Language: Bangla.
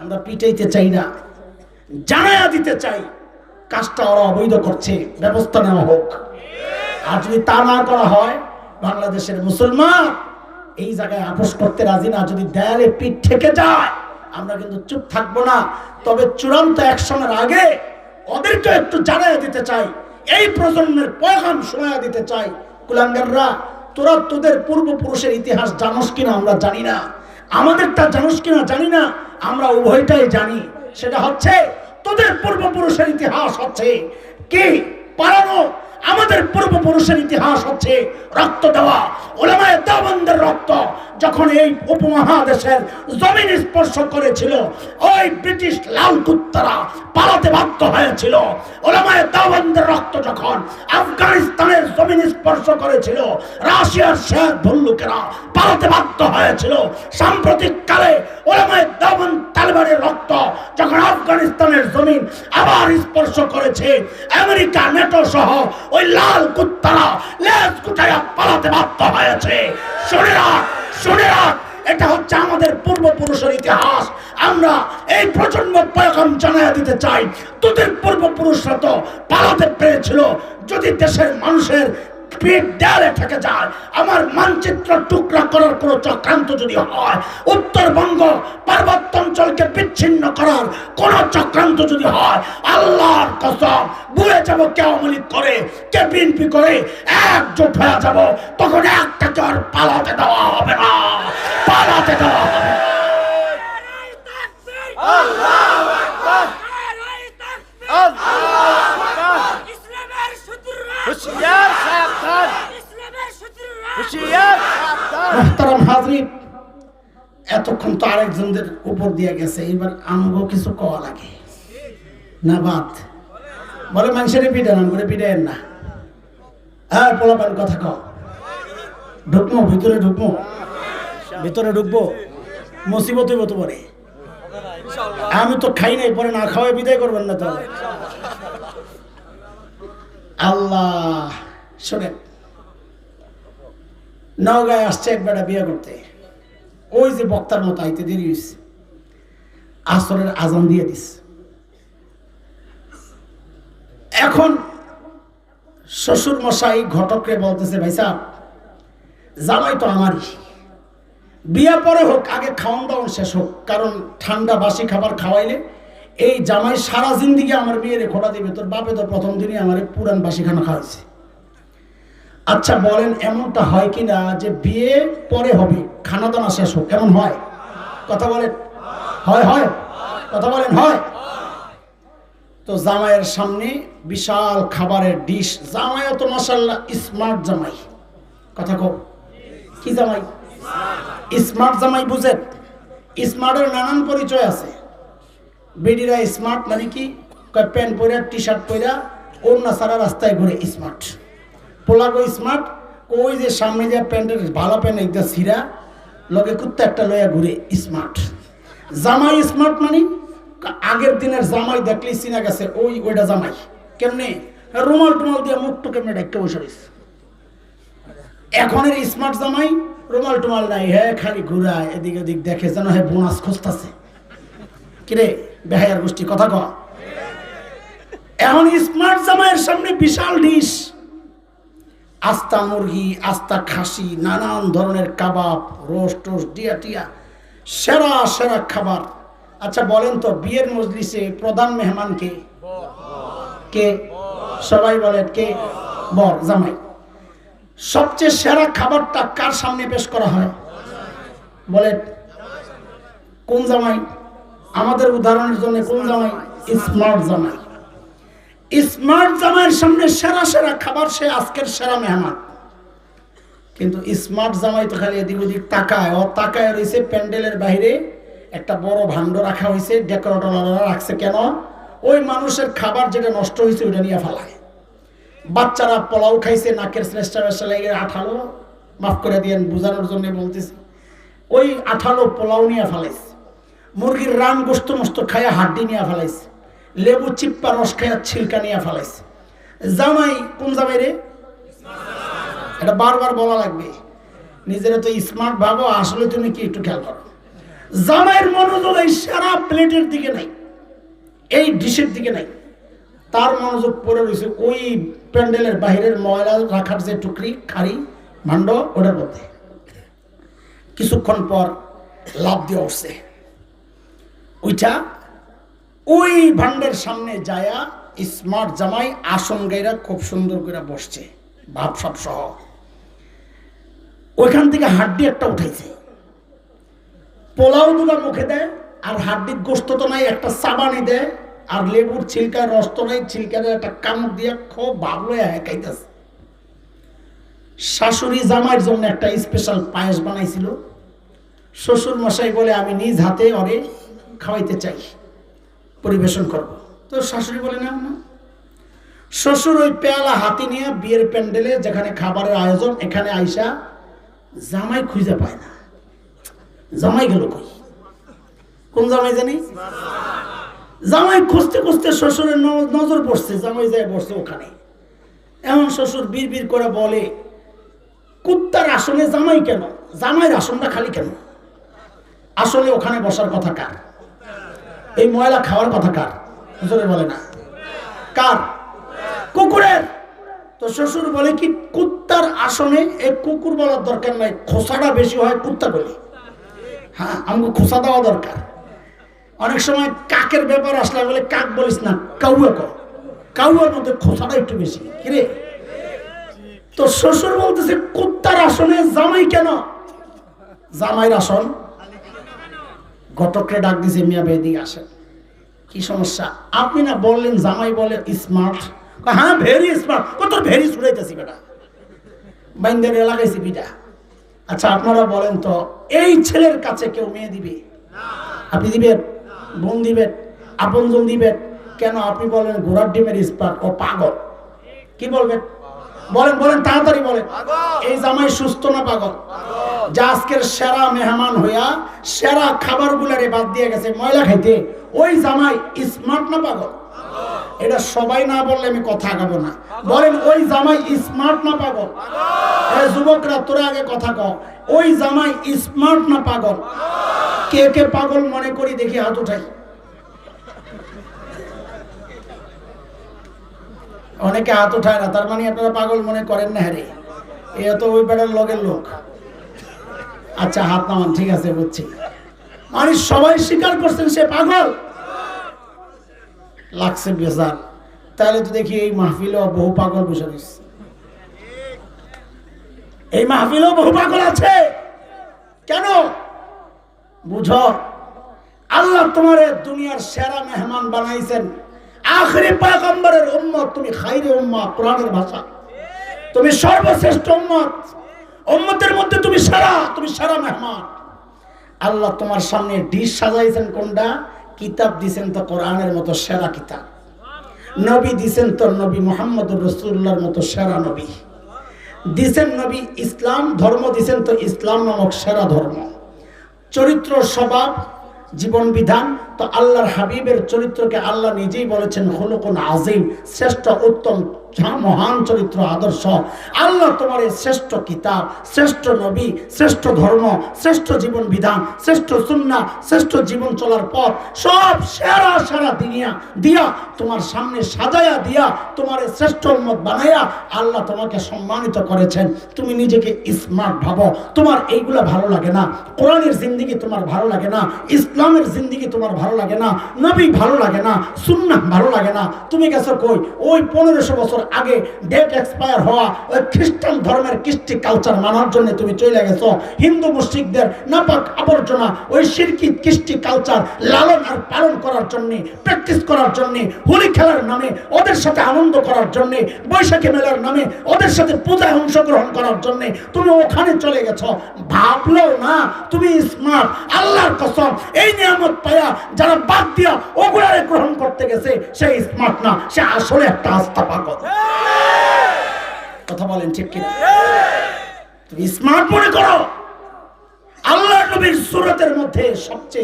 আমরা পিটাইতে চাই না, জানায়া দিতে চাই। কাজটা ওরা অবৈধ করছে, ব্যবস্থা নেওয়া হোক। আর যদি তা না করা হয়, বাংলাদেশের মুসলমান এই জায়গায় আপোষ করতে রাজি না, যদি দেয়ালে পিঠ থেকে যায়, আমরা কিন্তু চুপ থাকব না। তবে চূড়ান্ত অ্যাকশনের আগে ওদেরকে একটু জানাই দিতে চাই। এই প্রজন্মের পয়গাম শোনা দিতে চাই। কুলাঙ্গাররা, তোরা তোদের পূর্বপুরুষের ইতিহাস জানোস কিনা, আমরা জানি না। আমাদেরটা জানোস কিনা জানি না, আমরা উভয়টাই জানি। সেটা হচ্ছে, তোদের পূর্বপুরুষের ইতিহাস হচ্ছে কি? পূর্বপুরুষের ইতিহাস হচ্ছে রক্ত দেওয়া। ওলামায় দাবন্দের রক্ত যখন এই উপমহাদেশের জমিন স্পর্শ করেছিল, ওই ব্রিটিশ লাল কুত্তারা পালাতে বাধ্য হয়েছিল। ওলামায় দাবন্দের রক্ত যখন আফগানিস্তানের জমিন স্পর্শ করেছিল, রাশিয়ার শেখ ভল্লুকেরা পালাতে বাধ্য হয়েছিল। সাম্প্রতিক কালে ওলামায় দাবন তালেবানের রক্ত যখন আফগানিস্তানের জমিন আবার স্পর্শ করেছে, আমেরিকা, নেটো সহ ওই লাল কুত্তারা লেজ গুটাইয়া পালাতে বাধ্য হয়েছে। শুনে রাখ শুনে রাখ, এটা হচ্ছে আমাদের পূর্বপুরুষের ইতিহাস। আমরা এই প্রজন্ম পয়গম জানাইয়া দিতে চাই, তোদের পূর্বপুরুষরা তো পালাতে পেরেছিল। যদি দেশের মানুষের পিঠ দেয়ালে থেকে যায়। আমার মানচিত্র টুকরা করার কোনো চক্রান্ত যদি হয় উত্তরবঙ্গ পার্বত্য অঞ্চলকে বিচ্ছিন্ন করার কোন চক্রান্ত যদি হয় আল্লাহর কসম বুড়ে যাব কে করে কে বিএনপি করে একজোট হয়ে যাব তখন একটাকে আর পালাতে দেওয়া হবে না। পালাতে দেওয়া হবে না। ইসলামের মোহতারাম হাজরিন এতক্ষণ তো আরেকজনদের উপর দিয়ে গেছে এবার আমগো কিছু কওয়া লাগে। না বাদ বলে মানুষের পিটান করে পিটাইন না। আর পোলাপান কথা কও। ঢুকবো ভিতরে ঢুকবো ভিতরে ঢুকবো। মুসিবত হইব তো পরে। আমি তো খাই নাই পরে না খাওয়াই বিদায় করবেন না তো। আল্লাহ। শোনেন। নওগাঁয় আসছে এক বিয়ে করতে। ওই যে বক্তার মতো আইতে দেরি হয়েছে আসরের আজান দিয়ে দিস এখন শ্বশুর মশাই ঘটকরে বলতেছে, ভাই সাহ জামাই তো আমারই। বিয়া পরে হোক, আগে খাওয়ান দাওয়ান শেষ হোক। কারণ ঠান্ডা বাসি খাবার খাওয়াইলে এই জামাই সারা জিন্দিগি আমার বিয়েরে খোটা দিবে। তোর বাপে তো প্রথম দিনই আমার পুরান বাসি খানা খাওয়াইছে। আচ্ছা বলেন, এমনটা হয় কি না যে বিয়ে পরে হবে খানা দানা শেষ হোক, এমন হয়? কথা বলেন। হয় হয়। কথা বলেন, হয়। তো জামাইয়ের সামনে বিশাল খাবারের ডিশ। জামাইও তো মাসাল্লাহ স্মার্ট জামাই। কথা কো কি জামাই? স্মার্ট জামাই বুঝেন? স্মার্টের নানান পরিচয় আছে। বেডিরা স্মার্ট মানে কি? প্যান্ট পরে টি শার্ট পরে অন্য সারা রাস্তায় ঘুরে স্মার্ট। পোলাগো স্মার্ট ওই যে সামনে যে প্যান্টের ভালো প্যান্ট একটা সিরা, লগে কুত্তা একটা লয়া ঘুরে স্মার্ট জামাই স্মার্ট মানে আগের দিনের জামাই দেখলেই চিনা গেছে, ওই ওইটা জামাই। কেমনে? রুমাল টুমাল দিয়ে মুখটু কেমনে ডাক্কে বসে রয়েছে এখনের স্মার্ট জামাই, রুমাল টুমাল নাই হ্যাঁ খালি ঘুরায়, এদিক ওদিক দেখে যেন হ্যাঁ বোনাস খুঁজতেছে। কিরে, বেহায়ার গোষ্ঠী, কথা কয় এখন স্মার্ট জামাইয়ের সামনে বিশাল ডিশ আস্তা মুরগি, আস্তা খাসি, নানান ধরনের কাবাব, রোস্ট টোস্ট দিয়া টিয়া, সেরা সেরা খাবার। আচ্ছা বলেন তো, বিয়ের মজলিসে প্রধান মেহমান কে? কে? সবাই বলেন, কে? বর, জামাই। সবচেয়ে সেরা খাবারটা কার সামনে পেশ করা হয়? বলে কোন জামাই? আমাদের উদাহরণের জন্য কোন জামাই? স্মার্ট জামাই। স্মার্ট জামাইয়ের সামনে সেরা সেরা খাবার সে আজকের সেরা মেহমান। কিন্তু স্মার্ট জামাই তো খালি এদিক ওদিক তাকায়। ও তাকায় রয়েছে প্যান্ডেলের বাইরে। একটা বড় ভাণ্ড রাখা হয়েছে ডেকোরেটররা রাখছে কেন? ওই মানুষের খাবার যেটা নষ্ট হয়েছে ওইটা নিয়ে ফেলায়। বাচ্চারা পোলাও খাইছে, নাকের শ্রেষ্ঠা বেশা লেগে আঠালো। মাফ করে দিয়েন, বোঝানোর জন্য বলতেছি। ওই আঠালো পোলাও নিয়ে ফেলাইছে। মুরগির রান গোস্ত মস্ত খাইয়া হাড্ডি নিয়ে ফেলাইছে। লেবু চিপ্পা রস খায়া ছিলকা নিয়ে ফেলাইছে। জামাই, কোন জামাই রে? এটা বারবার বলা লাগবে। নিজেরা তো স্মার্ট ভাবো, আসলে তুমি কি একটু খেয়াল করো। জামাইয়ের মনোযোগ এই সারা প্লেটের দিকে নাই, এই ডিশের দিকে নাই। তার মনোযোগ পড়ে রয়েছে ওই প্যান্ডেলের বাহিরের ময়লা রাখার যে টুকরি, খাড়ি, মান্ড, ওটার মধ্যে। কিছুক্ষণ পর লাভ দিয়ে উঠছে। ওইটা ওই ভান্ডের সামনে যায়া স্মার্ট জামাই আসন গাইরা খুব সুন্দর করে বসছে, ভাব সব সহ। ওইখান থেকে হাড্ডি একটা উঠাইছে। পোলাও দুলা মুখে দেয়, আর হাড্ডির গোস্ত তো নাই, একটা সাবানি দেয়, আর লেবুর ছিলকার রস তো নাই, ছিলকার একটা কামড় দিয়ে খুব ভাবলো হেঁকাইতেছে। শাশুড়ি জামাইয়ের জন্য একটা স্পেশাল পায়েস বানাইছিল। শ্বশুর মশাই বলে, আমি নিজ হাতে ওরে খাওয়াইতে চাই। পরিবেশন করব। তো শাশুড়ি বলে না শ্বশুর ওই পেয়ালা হাতি নিয়ে বিয়ের প্যান্ডেলে যেখানে খাবারের আয়োজন, এখানে আইসা জামাই খুঁজে পায় না। জামাই গেল কই? কোন জামাই জানি? জামাই খুঁজতে খুঁজতে শ্বশুরের নজর পড়ছে জামাই যায় বসছে ওখানে। এমন শ্বশুর বীর বীর করে বলে, কুত্তার আসনে জামাই কেন? জামাইয়ের আসনটা খালি কেন? আসলে ওখানে বসার কথা কার? এই ময়লা খাওয়ার কথা কার? জোরে বলে না। কার? কুকুরের। তো শ্বশুর বলে কি, কুত্তার আসনে এই কুকুর বলার দরকার নাই, খোসাটা বেশি হয় কুত্তা বলে। হ্যাঁ আমাকে খোসা দেওয়া দরকার। অনেক সময় কাকের ব্যাপার আসলে বলে, কাক বলিস না, কাউয়া কর। কাউয়ার মধ্যে খোসাটা একটু বেশি। কিরে তো শ্বশুর বলতেছে, কুত্তার আসনে জামাই কেন? জামাইয়ের আসন ঘটকরে ডাক দিছে মিয়া বেদি আসেন। কি সমস্যা? আপনি না বললেন জামাই বলে স্মার্ট হ্যাঁ ভেরি স্মার্ট কত ভেরি ছুড়াইতেছি বেটা। বাইন্দের লাগাইছি বিটা আচ্ছা আপনারা বলেন তো এই ছেলের কাছে কেউ মেয়ে দিবে? আপনি দিবেন? বোন দিবেন? আপনজন দিবেন? কেন আপনি বলেন ঘোড়ার ডিমের স্পার্ট ও পাগল। কি বলবেন? বলেন বলেন তাড়াতাড়ি বলেন। এই জামাই সুস্থ না পাগল? যা আজকের সেরা মেহমান হইয়া সেরা খাবার গুলারে বাদ দিয়ে গেছে, ময়লা খাইতে, ওই জামাই স্মার্ট না পাগল? এটা সবাই না বললে আমি কথা আগাবো না। বলেন, ওই জামাই স্মার্ট না পাগল? যুবকরা, তোরা আগে কথা কও। ওই জামাই স্মার্ট না পাগল? কে কে পাগল মনে করি দেখি হাত উঠাই। অনেকে হাত উঠায় না, তার মানে আপনারা পাগল মনে করেন না হ্যারে এ তো ওই বেড়ার লগের লোক। আচ্ছা হাত নামান, ঠিক আছে, বুঝছি। মানে সবাই স্বীকার করছেন সে পাগল? লাগছে বেজার। তাহলে তো দেখি এই মাহফিলেও বহু পাগল বসে রয়েছে। এই মাহফিলেও বহু পাগল আছে। কেন? বুঝো। আল্লাহ তোমার দুনিয়ার সেরা মেহমান বানাইছেন। আখরি পাগম্বরের উম্মত, তুমি খাইরে উম্মত, কোরআনের ভাষা। তুমি সর্বশ্রেষ্ঠ উম্মত। উম্মতের মধ্যে তুমি সারা তুমি সারা মেহমান। আল্লাহ তোমার সামনে ডিশ সাজাইছেন কোনটা? কিতাব দিছেন তো কোরআনের মতো সেরা কিতাব। নবী দিছেন তো নবী মোহাম্মদ রসুল্লাহর মতো সেরা নবী। দিছেন নবী ইসলাম, ধর্ম দিছেন তো ইসলাম নামক সেরা ধর্ম। চরিত্র স্বভাব, জীবন বিধান তো আল্লাহর হাবিবের চরিত্রকে আল্লাহ নিজেই বলেছেন হলুকুন আজিম শ্রেষ্ঠ উত্তম মহান চরিত্র, আদর্শ। আল্লাহ তোমার এই শ্রেষ্ঠ কিতাব, শ্রেষ্ঠ নবী, শ্রেষ্ঠ ধর্ম, শ্রেষ্ঠ জীবন বিধান, শ্রেষ্ঠ সুন্না শ্রেষ্ঠ জীবন চলার পথ, সব সেরা সেরা দিয়া দিয়া তোমার সামনে সাজায়া দিয়া তোমার এই শ্রেষ্ঠ উম্মত বানাইয়া আল্লাহ তোমাকে সম্মানিত করেছেন। তুমি নিজেকে স্মার্ট ভাবো। তোমার এইগুলা ভালো লাগে না। কোরআনের জিন্দিগি তোমার ভালো লাগে না। ইসলামের জিন্দিগি তোমার ভালো লাগে না, নবী ভালো লাগে না সুন্না ভালো লাগে না। তুমি গেছো কই? ওই পনেরোশো বছর আগে ডেট এক্সপায়ার হওয়া ওই খ্রিস্টান ধর্মের কৃষ্টি কালচার মানার জন্য তুমি চলে গেছো। হিন্দু মুসলিকদের নাপাক আবর্জনা, ওই সিরকি কৃষ্টি কালচার লালন আর পালন করার জন্য প্র্যাকটিস করার জন্য, হোলি খেলার নামে, ওদের সাথে আনন্দ করার জন্য, বৈশাখী মেলার নামে, ওদের সাথে পূজায় অংশগ্রহণ করার জন্য তুমি ওখানে চলে গেছো। ভাবলেও না, তুমি স্মার্ট আল্লাহর কসম, এই নিয়ামত পায়া যারা বাদ দিয়া ওগুলারে গ্রহণ করতে গেছে সেই স্মার্ট না, সে আসলে একটা আস্থা পাগল। কথা বলেন ঠিক কিনা? তুমি স্মার্ট মনে করো? আল্লাহ নবীর সুরতের মধ্যে সবচেয়ে